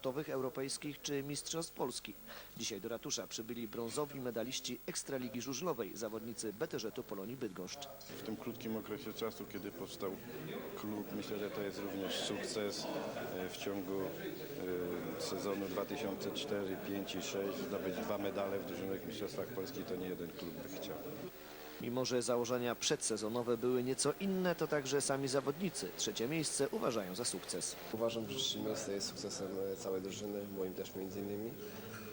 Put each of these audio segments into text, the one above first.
światowych, europejskich czy Mistrzostw Polski. Dzisiaj do ratusza przybyli brązowi medaliści Ekstraligi Żużlowej, zawodnicy BTŻ-u Polonii Bydgoszcz. W tym krótkim okresie czasu, kiedy powstał klub, myślę, że to jest również sukces e, w ciągu e, sezonu 2004, 5 i 6 zdobyć dwa medale w drużynnych mistrzostwach Polski, to nie jeden klub by chciał. Mimo, że założenia przedsezonowe były nieco inne, to także sami zawodnicy trzecie miejsce uważają za sukces. Uważam, że trzecie miejsce jest sukcesem e, całej drużyny, moim też między innymi.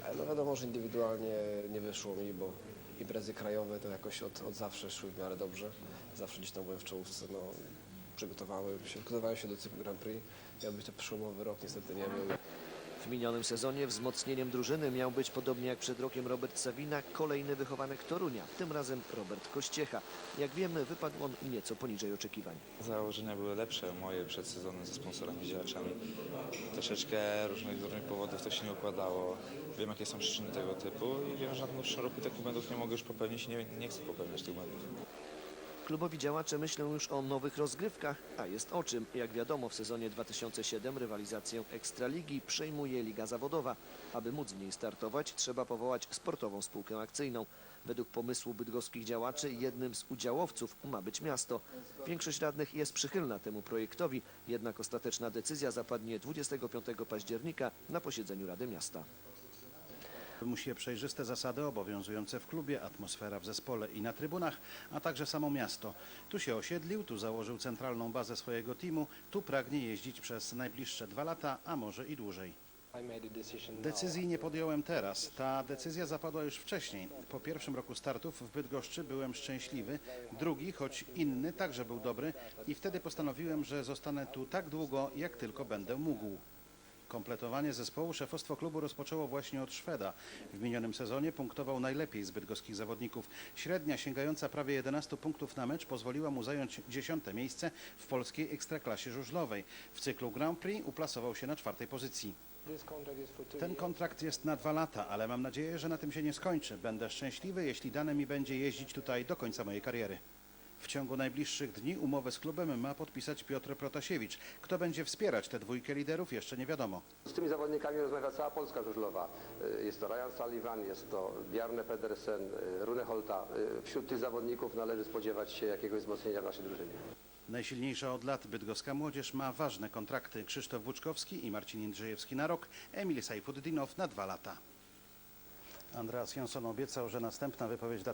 E, No wiadomo, że indywidualnie nie wyszło mi, bo imprezy krajowe to jakoś od, od zawsze szły w miarę dobrze. Zawsze gdzieś tam byłem w czołówce, no przygotowałem się, przygotowałem się do cyklu Grand Prix. Miał być to przełomowy rok, niestety nie był. W minionym sezonie wzmocnieniem drużyny miał być, podobnie jak przed rokiem Robert Sawina, kolejny wychowanek Torunia, tym razem Robert Kościecha. Jak wiemy, wypadł on nieco poniżej oczekiwań. Założenia były lepsze moje przed sezonem ze sponsorami, działaczami. Troszeczkę różnych, różnych powodów to się nie układało. Wiem jakie są przyczyny tego typu i wiem, że na przyszłym roku takich błędów nie mogę już popełnić i nie, nie chcę popełniać tych błędów. Klubowi działacze myślą już o nowych rozgrywkach, a jest o czym. Jak wiadomo, w sezonie 2007 rywalizację Ekstraligi przejmuje Liga Zawodowa. Aby móc w niej startować, trzeba powołać sportową spółkę akcyjną. Według pomysłu bydgoskich działaczy jednym z udziałowców ma być miasto. Większość radnych jest przychylna temu projektowi, jednak ostateczna decyzja zapadnie 25 października na posiedzeniu Rady Miasta. Musi przejrzyste zasady obowiązujące w klubie, atmosfera w zespole i na trybunach, a także samo miasto. Tu się osiedlił, tu założył centralną bazę swojego teamu, tu pragnie jeździć przez najbliższe dwa lata, a może i dłużej. Decyzji nie podjąłem teraz. Ta decyzja zapadła już wcześniej. Po pierwszym roku startów w Bydgoszczy byłem szczęśliwy, drugi, choć inny, także był dobry i wtedy postanowiłem, że zostanę tu tak długo, jak tylko będę mógł. Kompletowanie zespołu szefostwo klubu rozpoczęło właśnie od Szweda. W minionym sezonie punktował najlepiej z bydgoskich zawodników. Średnia sięgająca prawie 11 punktów na mecz pozwoliła mu zająć dziesiąte miejsce w polskiej ekstraklasie żużlowej. W cyklu Grand Prix uplasował się na czwartej pozycji. Ten kontrakt jest na dwa lata, ale mam nadzieję, że na tym się nie skończy. Będę szczęśliwy, jeśli dane mi będzie jeździć tutaj do końca mojej kariery. W ciągu najbliższych dni umowę z klubem ma podpisać Piotr Protasiewicz. Kto będzie wspierać tę dwójkę liderów, jeszcze nie wiadomo. Z tymi zawodnikami rozmawia cała Polska żużlowa. Y, Jest to Ryan Sullivan, jest to Bjarne Pedersen, y, Rune Holta. Y, Wśród tych zawodników należy spodziewać się jakiegoś wzmocnienia w naszej drużynie. Najsilniejsza od lat bydgoska młodzież ma ważne kontrakty. Krzysztof Włóczkowski i Marcin Jędrzejewski na rok, Emil Sajfuddinow na dwa lata. Andreas Jonsson obiecał, że następna wypowiedź dla